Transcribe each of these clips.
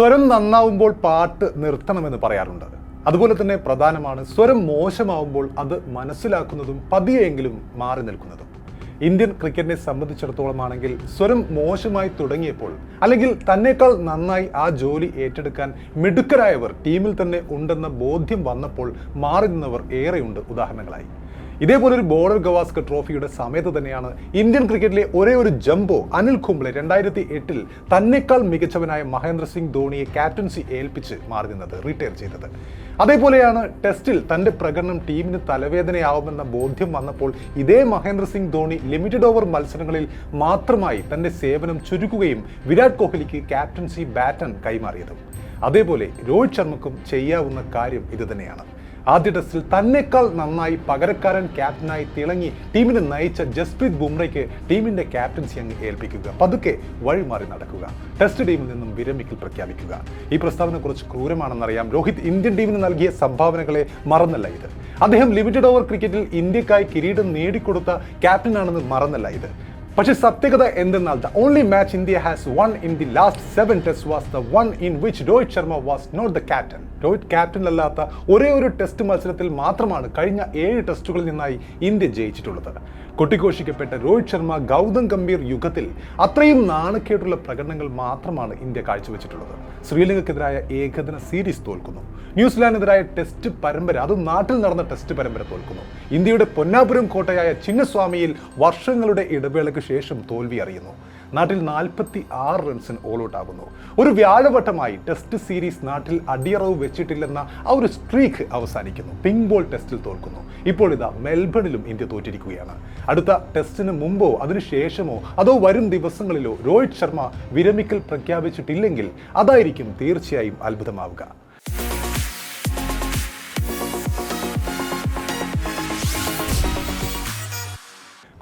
സ്വരം നന്നാവുമ്പോൾ പാട്ട് നിർത്തണമെന്ന് പറയാറുണ്ട്. അതുപോലെ തന്നെ പ്രധാനമാണ് സ്വരം മോശമാവുമ്പോൾ അത് മനസ്സിലാക്കുന്നതും പതിയെങ്കിലും മാറി നിൽക്കുന്നതും. ഇന്ത്യൻ ക്രിക്കറ്റിനെ സംബന്ധിച്ചിടത്തോളം ആണെങ്കിൽ സ്വരം മോശമായി തുടങ്ങിയപ്പോൾ അല്ലെങ്കിൽ തന്നെക്കാൾ നന്നായി ആ ജോലി ഏറ്റെടുക്കാൻ മിടുക്കരായവർ ടീമിൽ തന്നെ ഉണ്ടെന്ന ബോധ്യം വന്നപ്പോൾ മാറി നിന്നവർ ഏറെയുണ്ട് ഉദാഹരണങ്ങളായി. ഇതേപോലെ ഒരു ബോർഡർ ഗവാസ്കർ ട്രോഫിയുടെ സമയത്ത് തന്നെയാണ് ഇന്ത്യൻ ക്രിക്കറ്റിലെ ഒരേ ഒരു ജംബോ അനിൽ കുംബ്ലെ രണ്ടായിരത്തി എട്ടിൽ തന്നെക്കാൾ മികച്ചവനായ മഹേന്ദ്ര സിംഗ് ധോണിയെ ക്യാപ്റ്റൻസി ഏൽപ്പിച്ച് മാറി നിന്നത് റിട്ടയർ ചെയ്തത്. അതേപോലെയാണ് ടെസ്റ്റിൽ തന്റെ പ്രകടനം ടീമിന് തലവേദനയാവുമെന്ന ബോധ്യം വന്നപ്പോൾ ഇതേ മഹേന്ദ്ര സിംഗ് ധോണി ലിമിറ്റഡ് ഓവർ മത്സരങ്ങളിൽ മാത്രമായി തന്റെ സേവനം ചുരുക്കുകയും വിരാട് കോഹ്ലിക്ക് ക്യാപ്റ്റൻസി ബാറ്റൺ കൈമാറിയതും. അതേപോലെ രോഹിത് ശർമ്മക്കും ചെയ്യാവുന്ന കാര്യം ഇത് തന്നെയാണ് ആദ്യ ടെസ്റ്റിൽ തന്നെക്കാൾ നന്നായി പകരക്കാരൻ ക്യാപ്റ്റനായി തിളങ്ങി ടീമിനെ നയിച്ച ജസ്പ്രീത് ബുംറയ്ക്ക് ടീമിന്റെ ക്യാപ്റ്റൻസി അങ്ങ് ഏൽപ്പിക്കുക. പതുക്കെ വഴിമാറി നടക്കുക. ടെസ്റ്റ് ടീമിൽ നിന്നും വിരമിക്കൽ പ്രഖ്യാപിക്കുക. ഈ പ്രസ്താവന കുറച്ച് ക്രൂരമാണെന്നറിയാം. രോഹിത് ഇന്ത്യൻ ടീമിന് നൽകിയ സംഭാവനകളെ മറന്നല്ല ഇത്. അദ്ദേഹം ലിമിറ്റഡ് ഓവർ ക്രിക്കറ്റിൽ ഇന്ത്യക്കായി കിരീടം നേടിക്കൊടുത്ത ക്യാപ്റ്റനാണെന്ന് മറന്നല്ല ഇത്. പക്ഷേ സത്യകത എന്തെന്നാൽ the only match India has won in the last seven test was the one in which Rohit Sharma was not the captain Rohit captain അല്ലാത്ത ഒരേ ഒരു ടെസ്റ്റ് മത്സരത്തിൽ മാത്രമാണ് കഴിഞ്ഞ ഏഴ് ടെസ്റ്റുകളിൽ നിന്നായി ഇന്ത്യ ജയിച്ചിട്ടുള്ളത്. കൊട്ടിഘോഷിക്കപ്പെട്ട രോഹിത് ശർമ്മ ഗൗതം ഗംഭീർ യുഗത്തിൽ അത്രയും നാണക്കേട്ടുള്ള പ്രകടനങ്ങൾ മാത്രമാണ് ഇന്ത്യ കാഴ്ചവെച്ചിട്ടുള്ളത്. ശ്രീലങ്കയ്ക്കെതിരായ ഏകദിന സീരീസ് തോൽക്കുന്നു. ന്യൂസിലാൻഡിനെതിരായ ടെസ്റ്റ് പരമ്പര അതും നാട്ടിൽ നടന്ന ടെസ്റ്റ് പരമ്പര തോൽക്കുന്നു. ഇന്ത്യയുടെ പൊന്നാപുരം കോട്ടയായ ചിന്നസ്വാമിയിൽ വർഷങ്ങളുടെ ഇടവേളയ്ക്ക് ശേഷം തോൽവി അറിയുന്നു. നാട്ടിൽ നാൽപ്പത്തി ആറ് റൺസിന് ഓൾ ഔട്ട് ആകുന്നു. ഒരു വ്യാഴവട്ടമായി ടെസ്റ്റ് സീരീസ് നാട്ടിൽ അടിയറവ് വെച്ചിട്ടില്ലെന്ന ആ ഒരു സ്ട്രീക്ക് അവസാനിക്കുന്നു. പിങ്ക് ബോൾ ടെസ്റ്റിൽ തോൽക്കുന്നു. ഇപ്പോൾ ഇതാ മെൽബണിലും ഇന്ത്യ തോറ്റിരിക്കുകയാണ്. അടുത്ത ടെസ്റ്റിന് മുമ്പോ അതിനുശേഷമോ അതോ വരും ദിവസങ്ങളിലോ രോഹിത് ശർമ്മ വിരമിക്കൽ പ്രഖ്യാപിച്ചിട്ടില്ലെങ്കിൽ അതായിരിക്കും തീർച്ചയായും അത്ഭുതമാവുക.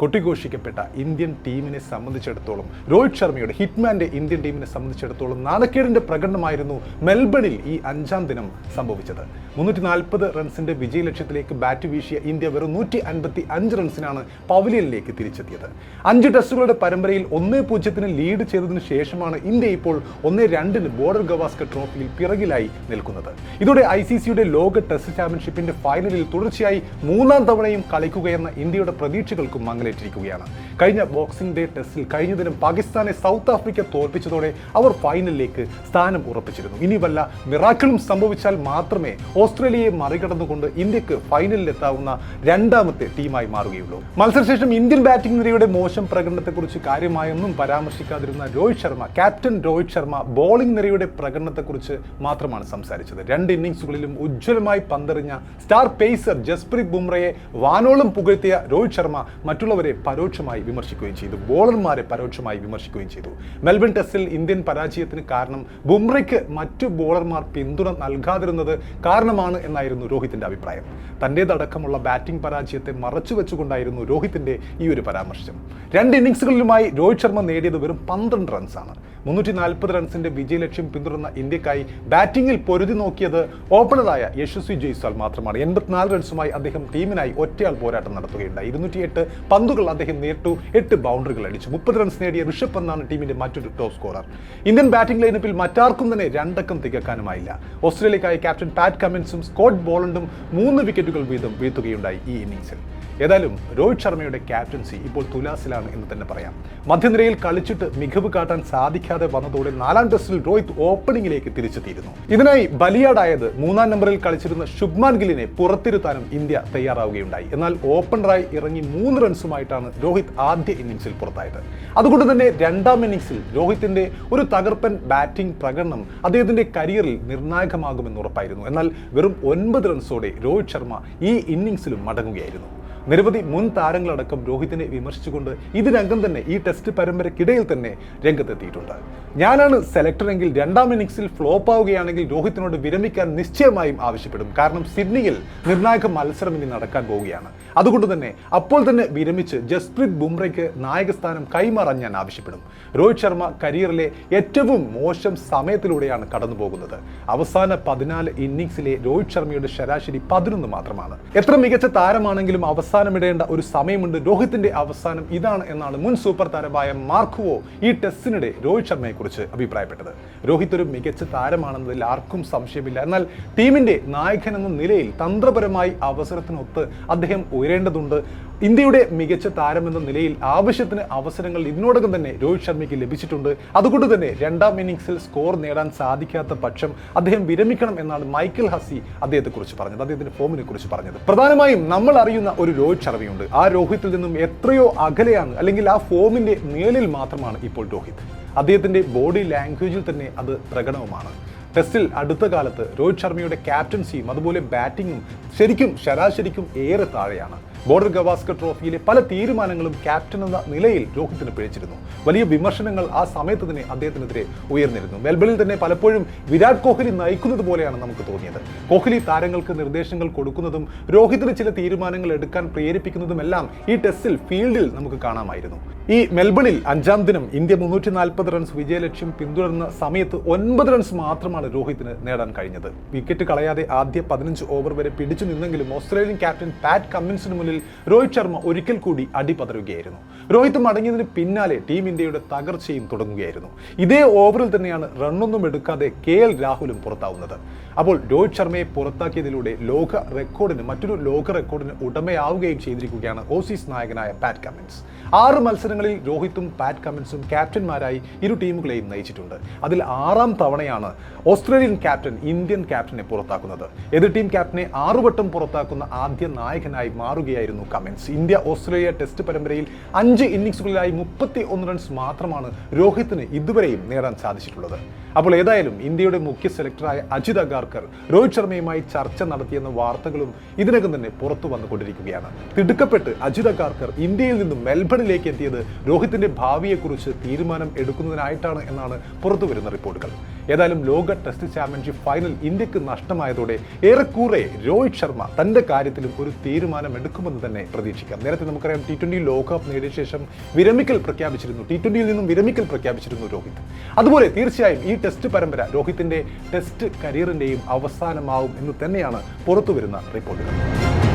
കൊട്ടിഘോഷിക്കപ്പെട്ട ഇന്ത്യൻ ടീമിനെ സംബന്ധിച്ചിടത്തോളം രോഹിത് ശർമ്മയുടെ ഹിറ്റ്മാന്റെ ഇന്ത്യൻ ടീമിനെ സംബന്ധിച്ചിടത്തോളം നാണക്കേടിന്റെ പ്രകടനമായിരുന്നു മെൽബണിൽ ഈ അഞ്ചാം ദിനം സംഭവിച്ചത്. മുന്നൂറ്റി നാൽപ്പത് റൺസിന്റെ വിജയ ലക്ഷ്യത്തിലേക്ക് ബാറ്റ് വീശിയ ഇന്ത്യ വെറും നൂറ്റി അൻപത്തി അഞ്ച് റൺസിനാണ് പവലിയനിലേക്ക് തിരിച്ചെത്തിയത്. അഞ്ച് ടെസ്റ്റുകളുടെ പരമ്പരയിൽ ഒന്നേ പൂജ്യത്തിന് ലീഡ് ചെയ്തതിനു ശേഷമാണ് ഇന്ത്യ ഇപ്പോൾ ഒന്നേ രണ്ടിന് ബോർഡർ ഗവാസ്കർ ട്രോഫിയിൽ പിറകിലായി നിൽക്കുന്നത്. ഇതോടെ ഐ സി സിയുടെ ലോക ടെസ്റ്റ് ചാമ്പ്യൻഷിപ്പിന്റെ ഫൈനലിൽ തുടർച്ചയായി മൂന്നാം തവണയും കളിക്കുകയെന്ന ഇന്ത്യയുടെ പ്രതീക്ഷകൾക്കും മങ്ങലേറ്റിരിക്കുകയാണ് കഴിഞ്ഞ ബോക്സിംഗ് ഡേ ടെസ്റ്റിൽ കഴിഞ്ഞ ദിനം പാകിസ്ഥാനെ സൗത്ത് ആഫ്രിക്ക തോൽപ്പിച്ചതോടെ അവർ ഫൈനലിലേക്ക് സ്ഥാനം ഉറപ്പിച്ചിരുന്നു. ഇനി വല്ല മിറാക്കിളും സംഭവിച്ചാൽ മാത്രമേ ഓസ്ട്രേലിയയെ മറികടന്നുകൊണ്ട് ഇന്ത്യയ്ക്ക് ഫൈനലിൽ എത്താവുന്ന രണ്ടാമത്തെ ടീമായി മാറുകയുള്ളൂ. മത്സരശേഷം ഇന്ത്യൻ ബാറ്റിംഗ് നിരയുടെ മോശം പ്രകടനത്തെക്കുറിച്ച് കാര്യമായൊന്നും പരാമർശിക്കാതിരുന്ന രോഹിത് ശർമ്മ ക്യാപ്റ്റൻ രോഹിത് ശർമ്മ ബോളിംഗ് നിരയുടെ പ്രകടനത്തെക്കുറിച്ച് മാത്രമാണ് സംസാരിച്ചത്. രണ്ട് ഇന്നിംഗ്സുകളിലും ഉജ്ജ്വലമായി പന്തെറിഞ്ഞ സ്റ്റാർ പേസർ ജസ്പ്രീത് ബുംറയെ വാനോളം പുകഴ്ത്തിയ രോഹിത് ശർമ്മ മറ്റുള്ളവരെ പരോക്ഷമായി വിമർശിക്കുകയും ചെയ്തു. ബോളർമാരെ പരോക്ഷമായി വിമർശിക്കുകയും ചെയ്തു. മെൽബൺ ടെസ്റ്റിൽ ഇന്ത്യൻ പരാജയത്തിന് കാരണം ബുംറയ്ക്ക് മറ്റു ബോളർമാർ പിന്തുണ നൽകാതിരുന്നത് കാരണമാണ് എന്നായിരുന്നു രോഹിത്തിന്റെ അഭിപ്രായം. തന്റേതടക്കമുള്ള ബാറ്റിംഗ് പരാജയത്തെ മറച്ചു വെച്ചുകൊണ്ടായിരുന്നു രോഹിത്തിന്റെ ഈ ഒരു പരാമർശം. രണ്ട് ഇന്നിംഗ്സുകളിലുമായി രോഹിത് ശർമ്മ നേടിയത് വെറും പന്ത്രണ്ട് റൺസാണ്. മുന്നൂറ്റി നാൽപ്പത് റൺസിന്റെ വിജയലക്ഷ്യം പിന്തുടർന്ന ഇന്ത്യക്കായി ബാറ്റിംഗിൽ പൊരുതി നോക്കിയത് ഓപ്പണറായ യശസ്വി ജയ്സ്വാൾ മാത്രമാണ്. എൺപത്തിനാല് റൺസുമായി അദ്ദേഹം ടീമിനായി ഒറ്റയാൾ പോരാട്ടം നടത്തുകയുണ്ടായി. ഇരുന്നൂറ്റിയെട്ട് പന്തുകൾ അദ്ദേഹം നേരിട്ടു എട്ട് ബൗണ്ടറികൾ അടിച്ചു. മുപ്പത് റൺസ് നേടിയ ഋഷഭ് പന്താണ് ടീമിന്റെ മറ്റൊരു ടോപ്പ് സ്കോറർ ഇന്ത്യൻ ബാറ്റിംഗ് ലൈനപ്പിൽ മറ്റാർക്കും തന്നെ രണ്ടക്കം തികക്കാനുമായില്ല. ഓസ്ട്രേലിയക്കായി ക്യാപ്റ്റൻ പാറ്റ് കമിൻസും സ്കോട്ട് ബോളണ്ടും മൂന്ന് വിക്കറ്റുകൾ വീതം വീഴ്ത്തുകയുണ്ടായി ഈ ഇന്നിംഗ്സിൽ ഏതായാലും രോഹിത് ശർമ്മയുടെ ക്യാപ്റ്റൻസി ഇപ്പോൾ തുലാസിലാണ് എന്ന് തന്നെ പറയാം. മധ്യനിരയിൽ കളിച്ചിട്ട് മികവ് കാട്ടാൻ സാധിക്കാതെ വന്നതോടെ നാലാം ടെസ്റ്റിൽ രോഹിത് ഓപ്പണിംഗിലേക്ക് തിരിച്ചെത്തിയിരുന്നു. ഇതിനായി ബലിയാടായത് മൂന്നാം നമ്പറിൽ കളിച്ചിരുന്ന ശുഭ്മാൻ ഗില്ലിനെ പുറത്തിരുത്താനും ഇന്ത്യ തയ്യാറാവുകയുണ്ടായി. എന്നാൽ ഓപ്പണറായി ഇറങ്ങി മൂന്ന് റൺസുമായിട്ടാണ് രോഹിത് ആദ്യ ഇന്നിംഗ്സിൽ പുറത്തായത്. അതുകൊണ്ട് തന്നെ രണ്ടാം ഇന്നിംഗ്സിൽ രോഹിത്തിന്റെ ഒരു തകർപ്പൻ ബാറ്റിംഗ് പ്രകടനം അദ്ദേഹത്തിന്റെ കരിയറിൽ നിർണായകമാകുമെന്ന് ഉറപ്പായിരുന്നു. എന്നാൽ വെറും ഒൻപത് റൺസോടെ രോഹിത് ശർമ്മ ഈ ഇന്നിംഗ്സിലും മടങ്ങുകയായിരുന്നു. നിരവധി മുൻ താരങ്ങളടക്കം രോഹിത്തിനെ വിമർശിച്ചുകൊണ്ട് ഇതിനകം തന്നെ ഈ ടെസ്റ്റ് പരമ്പരയ്ക്കിടയിൽ തന്നെ രംഗത്തെത്തിയിട്ടുണ്ട്. ഞാനാണ് സെലക്ടറെങ്കിൽ രണ്ടാം ഇന്നിംഗ്സിൽ ഫ്ലോപ്പ് ആവുകയാണെങ്കിൽ രോഹിത്തിനോട് വിരമിക്കാൻ നിശ്ചയമായും ആവശ്യപ്പെടും. കാരണം സിഡ്നിയിൽ നിർണായക മത്സരം ഇനി നടക്കാൻ പോവുകയാണ്. അതുകൊണ്ട് തന്നെ അപ്പോൾ തന്നെ വിരമിച്ച് ജസ്പ്രീത് ബുംറയ്ക്ക് നായകസ്ഥാനം കൈമാറാൻ ഞാൻ ആവശ്യപ്പെടും. രോഹിത് ശർമ്മ കരിയറിലെ ഏറ്റവും മോശം സമയത്തിലൂടെയാണ് കടന്നു പോകുന്നത് അവസാന പതിനാല് ഇന്നിംഗ്സിലെ രോഹിത് ശർമ്മയുടെ ശരാശരി പതിനൊന്ന് മാത്രമാണ്. എത്ര മികച്ച താരമാണെങ്കിലും അവസാന അവസാനമിടേണ്ട ഒരു സമയമുണ്ട്. രോഹിത്തിന്റെ അവസാനം ഇതാണ് എന്നാണ് മുൻ സൂപ്പർ താരമായ മാർക്കുവോ ഈ ടെസ്റ്റിനിടെ രോഹിത് ശർമ്മയെക്കുറിച്ച് അഭിപ്രായപ്പെട്ടത്. രോഹിത് ഒരു മികച്ച താരമാണെന്നതിൽ ആർക്കും സംശയമില്ല. എന്നാൽ ടീമിന്റെ നായകൻ എന്ന നിലയിൽ തന്ത്രപരമായി അവസരത്തിനൊത്ത് അദ്ദേഹം ഉയരേണ്ടതുണ്ട്. ഇന്ത്യയുടെ മികച്ച താരമെന്ന നിലയിൽ ആവശ്യത്തിന് അവസരങ്ങൾ ഇതിനോടകം തന്നെ രോഹിത് ശർമ്മയ്ക്ക് ലഭിച്ചിട്ടുണ്ട്. അതുകൊണ്ട് തന്നെ രണ്ടാം ഇന്നിംഗ്സിൽ സ്കോർ നേടാൻ സാധിക്കാത്ത പക്ഷം അദ്ദേഹം വിരമിക്കണം എന്നാണ് മൈക്കിൾ ഹസി അദ്ദേഹത്തെക്കുറിച്ച് പറഞ്ഞത്. അദ്ദേഹത്തിന്റെ ഫോമിനെ കുറിച്ച് പറഞ്ഞത്. പ്രധാനമായും നമ്മൾ അറിയുന്ന ഒരു രോഹിത് ശർമ്മയുണ്ട്. ആ രോഹിത്തിൽ നിന്നും എത്രയോ അകലെയാണ് അല്ലെങ്കിൽ ആ ഫോമിന്റെ നിഴലിൽ മാത്രമാണ് ഇപ്പോൾ രോഹിത്. അദ്ദേഹത്തിന്റെ ബോഡി ലാംഗ്വേജിൽ തന്നെ അത് പ്രകടവുമാണ്. ടെസ്റ്റിൽ അടുത്ത കാലത്ത് രോഹിത് ശർമ്മയുടെ ക്യാപ്റ്റൻസിയും അതുപോലെ ബാറ്റിങ്ങും ശരിക്കും ശരാശരിക്കും ഏറെ താഴെയാണ്. ബോർഡർ ഗവാസ്കർ ട്രോഫിയിലെ പല തീരുമാനങ്ങളും ക്യാപ്റ്റൻ എന്ന നിലയിൽ രോഹിത്തിന് പിഴച്ചിരുന്നു. വലിയ വിമർശനങ്ങൾ ആ സമയത്ത് തന്നെ അദ്ദേഹത്തിനെതിരെ ഉയർന്നിരുന്നു. മെൽബണിൽ തന്നെ പലപ്പോഴും വിരാട് കോഹ്ലി നയിക്കുന്നത് പോലെയാണ് നമുക്ക് തോന്നിയത്. കോഹ്ലി താരങ്ങൾക്ക് നിർദ്ദേശങ്ങൾ കൊടുക്കുന്നതും രോഹിത്തിന് ചില തീരുമാനങ്ങൾ എടുക്കാൻ പ്രേരിപ്പിക്കുന്നതുമെല്ലാം ഈ ടെസ്റ്റിൽ ഫീൽഡിൽ നമുക്ക് കാണാമായിരുന്നു. ഈ മെൽബണിൽ അഞ്ചാം ദിനം ഇന്ത്യ മുന്നൂറ്റി നാൽപ്പത് റൺസ് വിജയലക്ഷ്യം പിന്തുടർന്ന സമയത്ത് ഒൻപത് റൺസ് മാത്രമാണ് രോഹിത്തിന് നേടാൻ കഴിഞ്ഞത്. വിക്കറ്റ് കളയാതെ ആദ്യ പതിനഞ്ച് ഓവർ വരെ പിടിച്ചു നിന്നെങ്കിലും ഓസ്ട്രേലിയൻ ക്യാപ്റ്റൻ പാറ്റ് കമ്മിൻസിന് മുന്നിൽ രോഹിത് ശർമ്മ ഒരിക്കൽ കൂടി അടിപതറുകയായിരുന്നു. രോഹിത് മടങ്ങിയതിന് പിന്നാലെ ടീം ഇന്ത്യയുടെ തകർച്ചയും തുടങ്ങുകയായിരുന്നു. ഇതേ ഓവറിൽ തന്നെയാണ് റണ്ണൊന്നും എടുക്കാതെ കെ എൽ രാഹുലും പുറത്താവുന്നത്. അപ്പോൾ രോഹിത് ശർമ്മയെ പുറത്താക്കിയതിലൂടെ ലോക റെക്കോർഡിന് മറ്റൊരു ലോക റെക്കോർഡിന് ഉടമയാവുകയും ചെയ്തിരിക്കുകയാണ് ഓസീസ് നായകനായ പാറ്റ് കമ്മിൻസ് ആറ് മത്സരങ്ങളിൽ രോഹിത്തും പാറ്റ് കമ്മിൻസും ക്യാപ്റ്റന്മാരായി ഇരു ടീമുകളെയും നയിച്ചിട്ടുണ്ട്. അതിൽ ആറാം തവണയാണ് ഓസ്ട്രേലിയൻ ക്യാപ്റ്റൻ ഇന്ത്യൻ ക്യാപ്റ്റനെ പുറത്താക്കുന്നത്. എതിർ ടീം ക്യാപ്റ്റനെ ആറുവട്ടം പുറത്താക്കുന്ന ആദ്യ നായകനായി മാറുകയായിരുന്നു കമൻസ്. ഇന്ത്യ ഓസ്ട്രേലിയ ടെസ്റ്റ് പരമ്പരയിൽ അഞ്ച് ഇന്നിങ്സുകളിലായി മുപ്പത്തി ഒന്ന് റൺസ് മാത്രമാണ് രോഹിത്തിന് ഇതുവരെയും നേടാൻ സാധിച്ചിട്ടുള്ളത്. അപ്പോൾ ഏതായാലും ഇന്ത്യയുടെ മുഖ്യ സെലക്ടറായ അജിത് അഗാർക്കർ രോഹിത് ശർമ്മയുമായി ചർച്ച നടത്തിയെന്ന വാർത്തകളും ഇതിനകം തന്നെ പുറത്തു വന്നുകൊണ്ടിരിക്കുകയാണ്. തിടുക്കപ്പെട്ട് അജിത് അഗാർക്കർ ഇന്ത്യയിൽ നിന്നും മെൽബണിലേക്ക് എത്തിയത് രോഹിത്തിന്റെ ഭാവിയെക്കുറിച്ച് തീരുമാനം എടുക്കുന്നതിനായിട്ടാണ് എന്നാണ് പുറത്തു വരുന്ന റിപ്പോർട്ടുകൾ. ഏതായാലും ലോക ടെസ്റ്റ് ചാമ്പ്യൻഷിപ്പ് ഫൈനൽ ഇന്ത്യയ്ക്ക് നഷ്ടമായതോടെ ഏറെക്കുറെ രോഹിത് ശർമ്മ തന്റെ കാര്യത്തിലും ഒരു തീരുമാനം എടുക്കുമെന്ന് തന്നെ പ്രതീക്ഷിക്കാം. നേരത്തെ നമുക്കറിയാം ടി ട്വന്റി ലോകകപ്പ് നേടിയ ശേഷം വിരമിക്കൽ പ്രഖ്യാപിച്ചിരുന്നു. ടി ട്വന്റിയിൽ നിന്നും വിരമിക്കൽ പ്രഖ്യാപിച്ചിരുന്നു രോഹിത്. അതുപോലെ തീർച്ചയായും ഈ ടെസ്റ്റ് പരമ്പര രോഹിത്തിന്റെ ടെസ്റ്റ് കരിയറിന്റെയും അവസാനമാവും എന്ന് തന്നെയാണ് പുറത്തുവരുന്ന റിപ്പോർട്ടുകൾ